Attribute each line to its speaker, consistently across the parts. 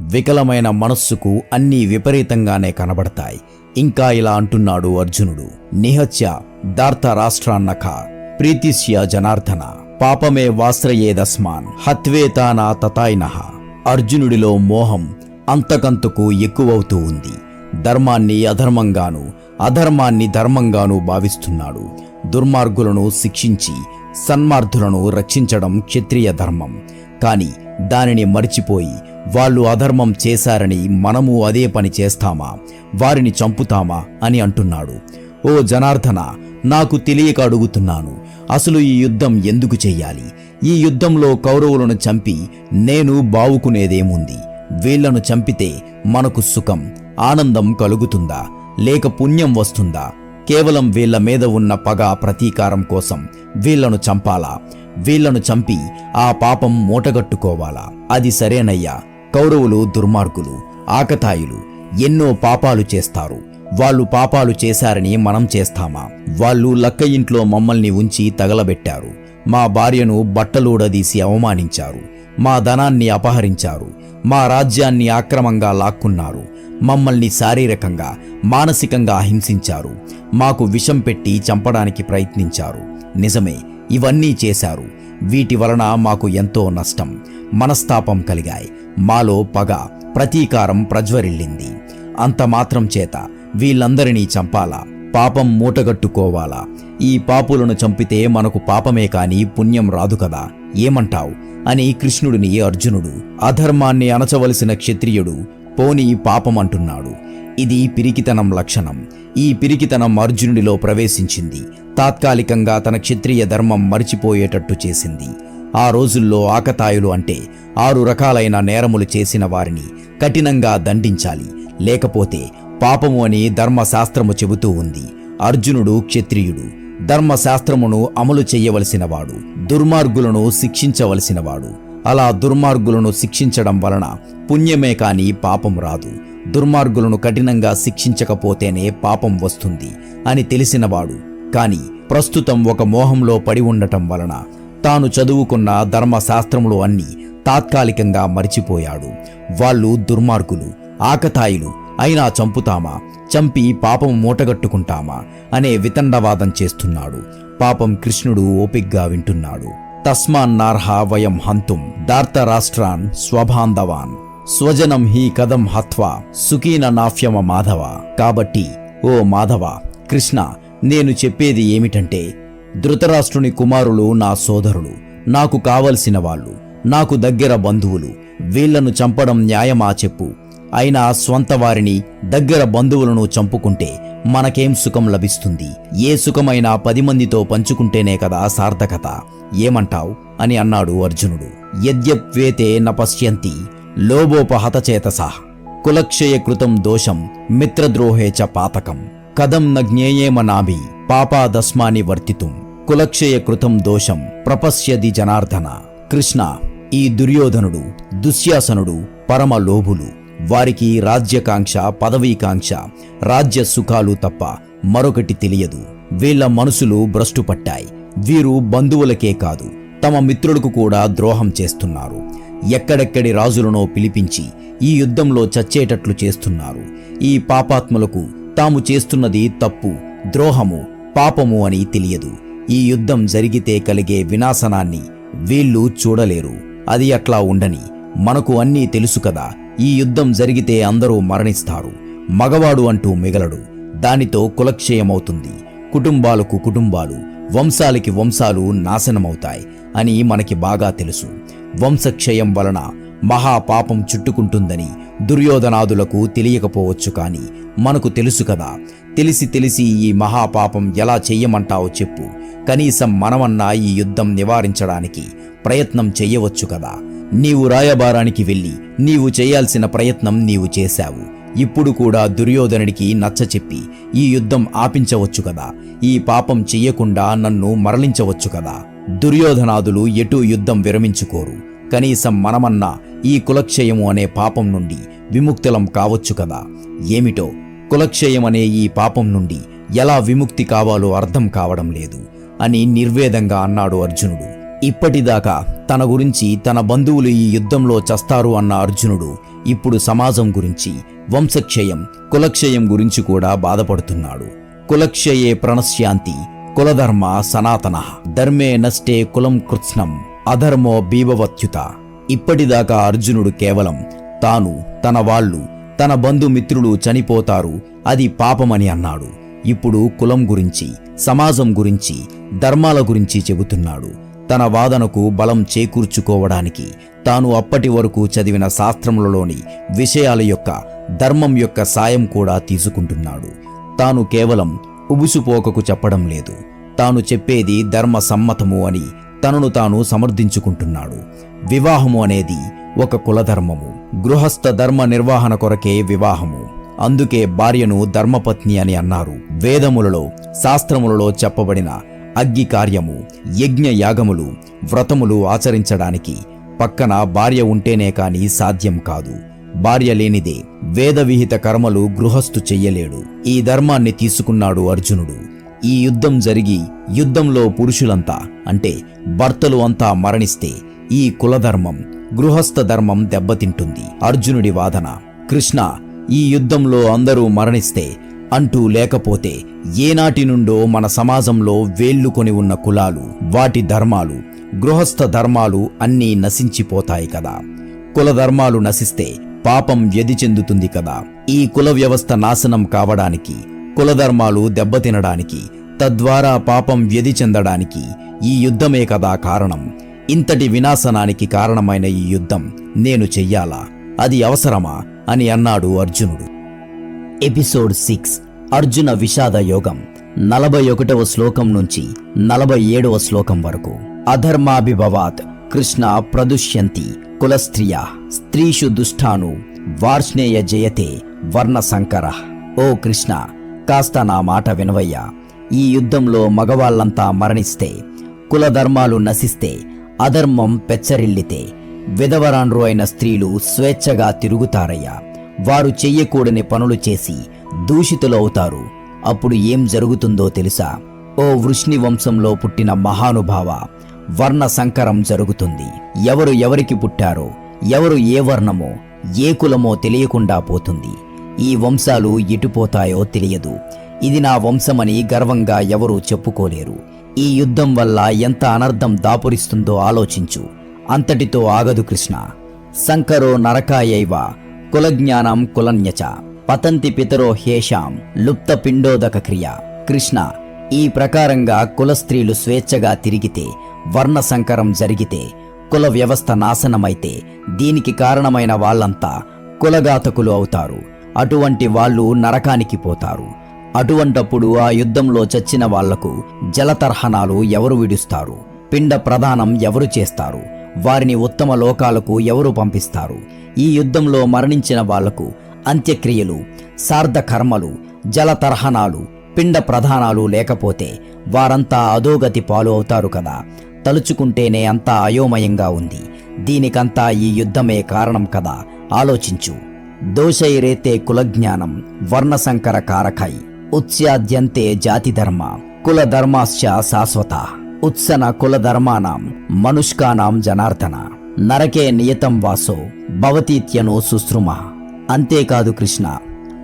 Speaker 1: వికలమైన మనస్సుకు అన్నీ విపరీతంగానే కనబడతాయి. ఇంకా ఇలా అంటున్నాడు అర్జునుడు. నిహత్య దార్త రాష్ట్రాన్నఖ ప్రీతిస్య జనార్దన పాపమే వాశ్రయేదస్మాన్ హత్వేతానా తతాయిన. అర్జునుడిలో మోహం అంతకంతకు ఎక్కువవుతూ ఉంది. ధర్మాన్ని అధర్మంగాను అధర్మాన్ని ధర్మంగాను భావిస్తున్నాడు. దుర్మార్గులను శిక్షించి సన్మార్ధులను రక్షించడం క్షత్రియ ధర్మం. కాని దానిని మరిచిపోయి వాళ్ళు అధర్మం చేశారని మనము అదే పని చేస్తామా? వారిని చంపుతామా? అని అంటున్నాడు. ఓ జనార్దన నాకు తెలియక అడుగుతున్నాను అసలు ఈ యుద్ధం ఎందుకు చెయ్యాలి ఈ యుద్ధంలో కౌరవులను చంపి నేను బావుకునేదేముంది? వీళ్ళను చంపితే మనకు సుఖం ఆనందం కలుగుతుందా? లేక పుణ్యం వస్తుందా? కేవలం వీళ్ళ మీద ఉన్న పగ ప్రతీకారం కోసం వీళ్ళను చంపాలా? వీళ్ళను చంపి ఆ పాపం మూటగట్టుకోవాలా? అది సరేనయ్యా. కౌరవులు దుర్మార్గులు ఆకతాయిలు ఎన్నో పాపాలు చేస్తారు. వాళ్ళు పాపాలు చేశారని మనం చేస్తామా? వాళ్ళు లక్క ఇంట్లో మమ్మల్ని ఉంచి తగలబెట్టారు. మా భార్యను బట్టలూడదీసి అవమానించారు. మా ధనాన్ని అపహరించారు. మా రాజ్యాన్ని ఆక్రమంగా లాక్కున్నారు. మమ్మల్ని శారీరకంగా మానసికంగా హింసించారు. మాకు విషం పెట్టి చంపడానికి ప్రయత్నించారు. నిజమే ఇవన్నీ చేశారు. వీటి వలన మాకు ఎంతో నష్టం. మనస్తాపం కలిగాయి. మాలో పగ ప్రతీకారం ప్రజ్వరిల్లింది. అంత మాత్రం చేత వీళ్ళందరినీ చంపాలా? పాపం మూటగట్టుకోవాలా? ఈ పాపులను చంపితే మనకు పాపమే కాని పుణ్యం రాదు కదా? ఏమంటావ్? అని కృష్ణుడిని అర్జునుడు అధర్మాన్ని అణచవలసిన క్షత్రియుడు పోని పాపం అంటున్నాడు. ఇది పిరికితనం లక్షణం. ఈ పిరికితనం అర్జునుడిలో ప్రవేశించింది. తాత్కాలికంగా తన క్షత్రియ ధర్మం మరిచిపోయేటట్టు చేసింది. ఆ రోజుల్లో ఆకతాయులు అంటే ఆరు రకాలైన నేరములు చేసిన వారిని కఠినంగా దండించాలి. లేకపోతే పాపము అని ధర్మశాస్త్రము చెబుతూ ఉంది. అర్జునుడు క్షత్రియుడు. ధర్మశాస్త్రమును అమలు చేయవలసినవాడు. దుర్మార్గులను శిక్షించవలసినవాడు. అలా దుర్మార్గులను శిక్షించడం వలన పుణ్యమే కాని పాపం రాదు. దుర్మార్గులను కఠినంగా శిక్షించకపోతేనే పాపం వస్తుంది అని తెలిసినవాడు. కాని ప్రస్తుతం ఒక మోహంలో పడి ఉండటం వలన తాను చదువుకున్న ధర్మశాస్త్రములు అన్నీ తాత్కాలికంగా మరిచిపోయాడు. వాళ్ళు దుర్మార్గులు ఆకతాయిలు అయినా చంపుతామా? చంపి పాపం మూటగట్టుకుంటామా? అనే వితండవాదం చేస్తున్నాడు. పాపం కృష్ణుడు ఓపిగ్గా వింటున్నాడు. తస్మాన్నార్హ వయం హంతుం దార్తరాష్ట్రాన్ స్వబాంధవాన్ స్వజనం హీ కదం హత్వా సుఖీన నాఫ్యమ మాధవ. కాబట్టి ఓ మాధవ కృష్ణ నేను చెప్పేది ఏమిటంటే ధృతరాష్ట్రుని కుమారులు నా సోదరులు నాకు కావలసిన వాళ్ళు నాకు దగ్గర బంధువులు వీళ్ళను చంపడం న్యాయమా చెప్పు. అయినా స్వంత వారిని దగ్గర బంధువులను చంపుకుంటే మనకేం సుఖం లభిస్తుంది? ఏ సుఖమైనా పది మందితో పంచుకుంటేనే కదా సార్థకత. ఏమంటావ్? అని అన్నాడు అర్జునుడు. యద్యప్వేతే న పశ్యంతి లోభోపహతచేతసా. కులక్షయకృతం దోషం మిత్రద్రోహే చ పాతకం. కథం న జ్ఞేయేమ పాపాదస్మాని వర్తితుం. కులక్షయకృతం దోషం ప్రపశ్యది జనార్దన. కృష్ణ ఈ దుర్యోధనుడు దుశ్యాసనుడు పరమ లోభులు. వారికి రాజ్యకాంక్ష పదవీకాంక్ష రాజ్య సుఖాలు తప్ప మరొకటి తెలియదు. వీళ్ళ మనసులు భ్రష్టుపట్టాయి. వీరు బంధువులకే కాదు తమ మిత్రులకు కూడా ద్రోహం చేస్తున్నారు. ఎక్కడెక్కడి రాజులనో పిలిపించి ఈ యుద్ధంలో చచ్చేటట్లు చేస్తున్నారు. ఈ పాపాత్ములకు తాము చేస్తున్నది తప్పు ద్రోహము పాపము అని తెలియదు. ఈ యుద్ధం జరిగితే కలిగే వినాశనాన్ని వీళ్ళు చూడలేరు. అది అట్లా ఉండని మనకు అన్నీ తెలుసు కదా ఈ యుద్ధం జరిగితే అందరూ మరణిస్తారు. మగవాడు అంటూ మిగలడు. దానితో కులక్షయమవుతుంది. కుటుంబాలకు కుటుంబాలు వంశాలకి వంశాలు నాశనమవుతాయి అని మనకి బాగా తెలుసు. వంశక్షయం వలన మహాపాపం చుట్టుకుంటుందని దుర్యోధనాదులకు తెలియకపోవచ్చు కాని మనకు తెలుసు కదా. తెలిసి తెలిసి ఈ మహాపాపం ఎలా చెయ్యమంటావో చెప్పు. కనీసం మనమన్నా ఈ యుద్ధం నివారించడానికి ప్రయత్నం చెయ్యవచ్చు కదా. నీవు రాయబారానికి వెళ్ళి నీవు చేయాల్సిన ప్రయత్నం నీవు చేశావు. ఇప్పుడు కూడా దుర్యోధనుడికి నచ్చచెప్పి ఈ యుద్ధం ఆపించవచ్చు కదా. ఈ పాపం చెయ్యకుండా నన్ను మరలించవచ్చు కదా. దుర్యోధనాదులు ఎటూ యుద్ధం విరమించుకోరు. కనీసం మనమన్నా ఈ కులక్షయము అనే పాపం నుండి విముక్తులం కావచ్చు కదా? ఏమిటో? కులక్షయం అనే ఈ పాపం నుండి ఎలా విముక్తి కావాలో అర్థం కావడం లేదు అని నిర్వేదంగా అన్నాడు అర్జునుడు. ఇప్పటిదాకా తన గురించి తన బంధువులు ఈ యుద్ధంలో చస్తారు అన్న అర్జునుడు ఇప్పుడు సమాజం గురించి వంశక్షయం కులక్షయం గురించి కూడా బాధపడుతున్నాడు. కులక్షయే ప్రణశ్యాంతి కులధర్మ సనాతన. ధర్మే నష్టే కులం కృత్స్నం. అధర్మో బీభవత్యుత. ఇప్పటిదాకా అర్జునుడు కేవలం తాను తన వాళ్ళు తన బంధుమిత్రులు చనిపోతారు అది పాపమని అన్నాడు. ఇప్పుడు కులం గురించి సమాజం గురించి ధర్మాల గురించి చెబుతున్నాడు. తన వాదనకు బలం చేకూర్చుకోవడానికి తాను అప్పటి వరకు చదివిన శాస్త్రములలోని విషయాల యొక్క ధర్మం యొక్క సాయం కూడా తీసుకుంటున్నాడు. తాను కేవలం ఉబుసుపోకకు చెప్పడం లేదు. తాను చెప్పేది ధర్మ సమ్మతము అని తనను తాను సమర్థించుకుంటున్నాడు. వివాహము అనేది ఒక కులధర్మము. గృహస్థ ధర్మ నిర్వహణ కొరకే వివాహము. అందుకే భార్యను ధర్మపత్ని అని అన్నారు. వేదములలో శాస్త్రములలో చెప్పబడిన అగ్గి కార్యము యజ్ఞ యాగములు వ్రతములు ఆచరించడానికి పక్కన భార్య ఉంటేనే కాని సాధ్యం కాదు. భార్య లేనిదే వేదవిహిత కర్మలు గృహస్థు చెయ్యలేడు. ఈ ధర్మాన్ని తీసుకున్నాడు అర్జునుడు. ఈ యుద్ధం జరిగి యుద్ధంలో పురుషులంతా అంటే భర్తలు అంతా మరణిస్తే ఈ కులధర్మం గృహస్థ ధర్మం దెబ్బతింటుంది. అర్జునుడి వాదన కృష్ణ ఈ యుద్ధంలో అందరూ మరణిస్తే అంటూ లేకపోతే ఏనాటి నుండో మన సమాజంలో వేళ్ళుకొని ఉన్న కులాలు వాటి ధర్మాలు గృహస్థ ధర్మాలు అన్నీ నశించిపోతాయి కదా. కులధర్మాలు నశిస్తే పాపం వ్యధి చెందుతుంది కదా. ఈ కుల వ్యవస్థ నాశనం కావడానికి కులధర్మాలు దెబ్బతినడానికి తద్వారా పాపం వ్యధి చెందడానికి ఈ యుద్ధమే కదా కారణం. ఇంతటి వినాశనానికి కారణమైన ఈ యుద్ధం నేను చెయ్యాలా? అది అవసరమా? అని అన్నాడు అర్జునుడు. Episode six. అర్జున విషాద యోగం. నలభై ఒకటవ శ్లోకం నుంచి నలభై ఏడవ శ్లోకం వరకు. అధర్మాభిభవాత్. కృష్ణ ప్రదుష్యంతి. కులస్త్రియ. స్త్రీషు దుష్టాను. వార్ష్ణేయ జయతే. వర్ణ సంకర ఓ కృష్ణ! కాస్త నా మాట వినవయ్యా. ఈ యుద్ధంలో మగవాళ్ళంతా మరణిస్తే కులధర్మాలు నశిస్తే అధర్మం పెచ్చరిల్లితే విధవరాన్రు అయిన స్త్రీలు స్వేచ్ఛగా తిరుగుతారయ్యా. వారు చెయ్యకూడని పనులు చేసి దూషితులవుతారు అప్పుడు ఏం జరుగుతుందో తెలుసా? ఓ వృష్ణి వంశంలో పుట్టిన మహానుభావ వర్ణ సంకరం జరుగుతుంది. ఎవరు ఎవరికి పుట్టారో ఎవరు ఏ వర్ణమో ఏ కులమో తెలియకుండా పోతుంది. ఈ వంశాలు ఎటుపోతాయో తెలియదు. ఇది నా వంశమని గర్వంగా ఎవరూ చెప్పుకోలేరు. ఈ యుద్ధం వల్ల ఎంత అనర్థం దాపురిస్తుందో ఆలోచించు. అంతటితో ఆగదు కృష్ణ. సంకరో నరకాయైవ కులజ్ఞానం కులన్యచ పతంతి పితరో హేషాం లుప్త పిండోదక క్రియ. కృష్ణ ఈ ప్రకారంగా కుల స్త్రీలు స్వేచ్ఛగా తిరిగితే వర్ణ సంకరం జరిగితే కుల వ్యవస్థ నాశనమైతే దీనికి కారణమైన వాళ్ళంతా కులఘాతకులు అవుతారు. అటువంటి వాళ్ళు నరకానికి పోతారు. అటువంటప్పుడు ఆ యుద్ధంలో చచ్చిన వాళ్ళకు జలతర్హణాలు ఎవరు విడుస్తారు? పిండ ప్రదానం ఎవరు చేస్తారు? వారిని ఉత్తమ లోకాలకు ఎవరు పంపిస్తారు? ఈ యుద్ధంలో మరణించిన వాళ్ళకు అంత్యక్రియలు సార్ధకర్మలు జలతర్హణాలు పిండ ప్రధానాలు లేకపోతే వారంతా అధోగతి పాలు అవుతారు కదా? తలుచుకుంటేనే అంతా అయోమయంగా ఉంది. దీనికంతా ఈ యుద్ధమే కారణం కదా? ఆలోచించు. దోషైరేతే కులజ్ఞానం వర్ణసంకర కారకై ఉత్స్యాద్యంతే జాతిధర్మ కులధర్మాశ్చ శాశ్వత ఉత్సన కులధర్మానాం మనుష్కానాం జనార్దన. నరకే నియతం వాసో భవతీత్యను సుశ్రుమ. అంతేకాదు కృష్ణ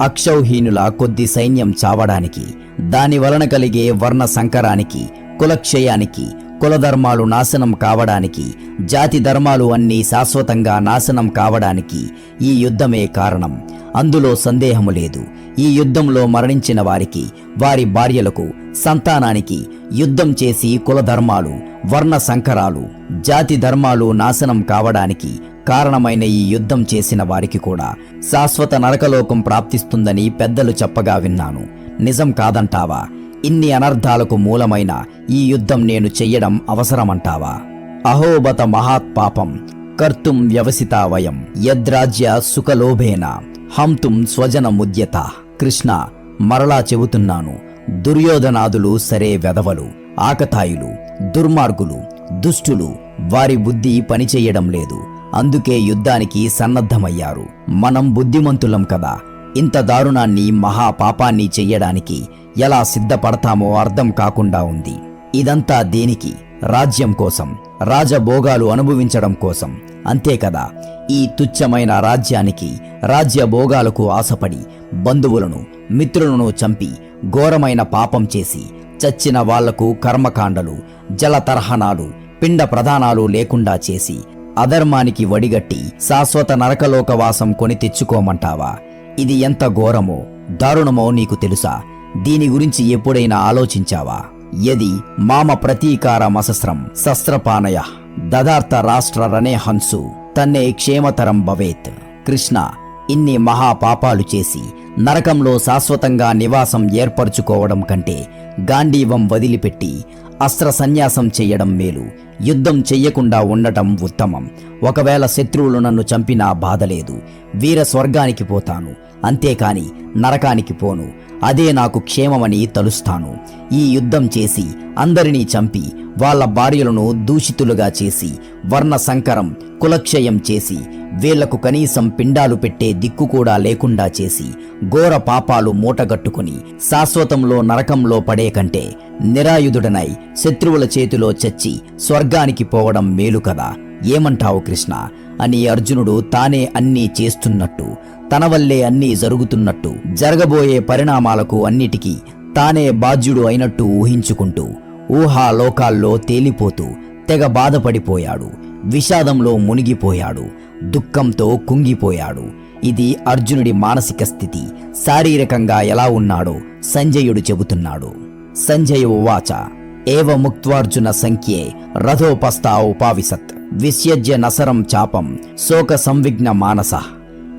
Speaker 1: అక్షౌహీనుల కొద్ది సైన్యం చావడానికి దాని వలన కలిగే వర్ణ సంకరానికి కులక్షయానికి కులధర్మాలు నాశనం కావడానికి జాతి ధర్మాలు అన్నీ శాశ్వతంగా నాశనం కావడానికి ఈ యుద్ధమే కారణం. అందులో సందేహము లేదు. ఈ యుద్ధంలో మరణించిన వారికి వారి భార్యలకు సంతానానికి యుద్ధం చేసి కులధర్మాలు వర్ణ సంకరాలు జాతి ధర్మాలు నాశనం కావడానికి కారణమైన ఈ యుద్ధం చేసిన వారికి కూడా శాశ్వత నరకలోకం ప్రాప్తిస్తుందని పెద్దలు చెప్పగా విన్నాను. నిజం కాదంటావా? ఇన్ని అనర్థాలకు మూలమైన ఈ యుద్ధం నేను చెయ్యడం అవసరమంటావా? అహోబత మహాత్పాపం కర్తుం వ్యవసితా వయం యద్రాజ్య సుఖలోభేన హంతుం స్వజనముద్యత. కృష్ణ మరలా చెబుతున్నాను దుర్యోధనాదులు సరే వెదవలు ఆకతాయిలు దుర్మార్గులు దుష్టులు వారి బుద్ధి పనిచేయడం లేదు. అందుకే యుద్ధానికి సన్నద్ధమయ్యారు. మనం బుద్ధిమంతులం కదా. ఇంత దారుణాన్ని మహాపాపాన్ని చెయ్యడానికి ఎలా సిద్ధపడతామో అర్థం కాకుండా ఉంది. ఇదంతా దేనికి? రాజ్యం కోసం రాజభోగాలు అనుభవించడం కోసం. అంతే కదా ఈ తుచ్చమైన రాజ్యానికి రాజ్య భోగాలకు ఆశపడి బంధువులను మిత్రులను చంపి ఘోరమైన పాపం చేసి చచ్చిన వాళ్ళకు కర్మకాండలు జలతర్హణాలు పిండ ప్రధానాలు లేకుండా చేసి అధర్మానికి వడిగట్టి శాశ్వత నరకలోకవాసం కొని తెచ్చుకోమంటావా? ఇది ఎంత ఘోరమో దారుణమో నీకు తెలుసా? దీని గురించి ఎప్పుడైనా ఆలోచించావా? యది మామ ప్రతీకార మసస్రం శస్త్రపానయ దదార్థ రాష్ట్ర రణే హంసు తన్నే క్షేమతరం భవేత్. కృష్ణ ఇన్ని మహాపాపాలు చేసి నరకంలో శాశ్వతంగా నివాసం ఏర్పరచుకోవడం కంటే గాంధీవం వదిలిపెట్టి అస్త్ర సన్యాసం చెయ్యడం మేలు. యుద్ధం చెయ్యకుండా ఉండటం ఉత్తమం. ఒకవేళ శత్రువులు నన్ను చంపినా బాధలేదు వీర స్వర్గానికి పోతాను. అంతేకాని నరకానికి పోను. అదే నాకు క్షేమమని తలుస్తాను. ఈ యుద్ధం చేసి అందరినీ చంపి వాళ్ళ భార్యలను దూషితులుగా చేసి వర్ణ సంకరం కులక్షయం చేసి వీళ్ళకు కనీసం పిండాలు పెట్టే దిక్కు కూడా లేకుండా చేసి ఘోర పాపాలు మూటగట్టుకుని శాశ్వతంలో నరకంలో పడే కంటే నిరాయుధుడనై శత్రువుల చేతిలో చచ్చి స్వర్గానికి పోవడం మేలు కదా. ఏమంటావు కృష్ణ? అని అర్జునుడు తానే అన్నీ చేస్తున్నట్టు తన వల్లే అన్నీ జరుగుతున్నట్టు జరగబోయే పరిణామాలకు అన్నిటికీ తానే బాధ్యుడు అయినట్టు ఊహించుకుంటూ ఊహా లోకాల్లో తేలిపోతూ తెగ బాధపడిపోయాడు. విషాదంలో మునిగిపోయాడు. దుఃఖంతో కుంగిపోయాడు. ఇది అర్జునుడి మానసిక స్థితి. శారీరకంగా ఎలా ఉన్నాడో సంజయుడు చెబుతున్నాడు. సంజయ ఉవాచ ఏవ ముక్త్వార్జున సంఖ్యే రథోపస్థా ఉపావిసత్ విస్యజ్య నసరం చాపం. శోక సంవిఘ్న మానస.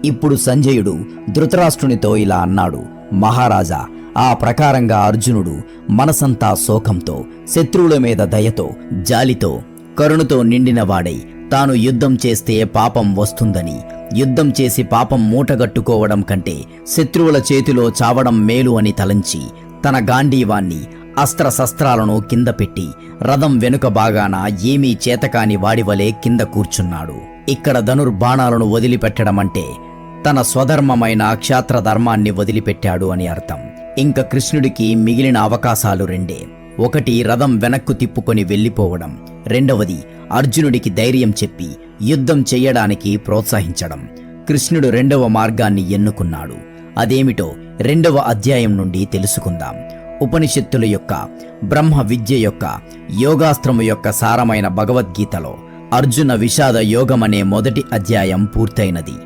Speaker 1: ఇప్పుడు సంజయుడు ధృతరాష్ట్రునితో ఇలా అన్నాడు. మహారాజా ఆ ప్రకారంగా అర్జునుడు మనసంతా శోకంతో శత్రువుల మీద దయతో జాలితో కరుణతో నిండినవాడై తాను యుద్ధం చేస్తే పాపం వస్తుందని యుద్ధం చేసి పాపం మూటగట్టుకోవడం కంటే శత్రువుల చేతిలో చావడం మేలు అని తలంచి తన గాంధీవాన్ని అస్త్రశస్త్రాలను కింద పెట్టి రథం వెనుక భాగాన ఏమీ చేతకాని వాడివలే కింద కూర్చున్నాడు. ఇక్కడ ధనుర్బాణాలను వదిలిపెట్టడమంటే తన స్వధర్మమైన క్షాత్ర ధర్మాన్ని వదిలిపెట్టాడు అని అర్థం. ఇంక కృష్ణుడికి మిగిలిన అవకాశాలు రెండే. ఒకటి రథం వెనక్కు తిప్పుకొని వెళ్ళిపోవడం రెండవది అర్జునుడికి ధైర్యం చెప్పి యుద్ధం చేయడానికి ప్రోత్సహించడం. కృష్ణుడు రెండవ మార్గాన్ని ఎన్నుకున్నాడు. అదేమిటో రెండవ అధ్యాయం నుండి తెలుసుకుందాం. ఉపనిషత్తుల యొక్క బ్రహ్మ విద్య యొక్క యోగాస్త్రము యొక్క సారమైన భగవద్గీతలో అర్జున విషాద యోగమనే మొదటి అధ్యాయం పూర్తయినది.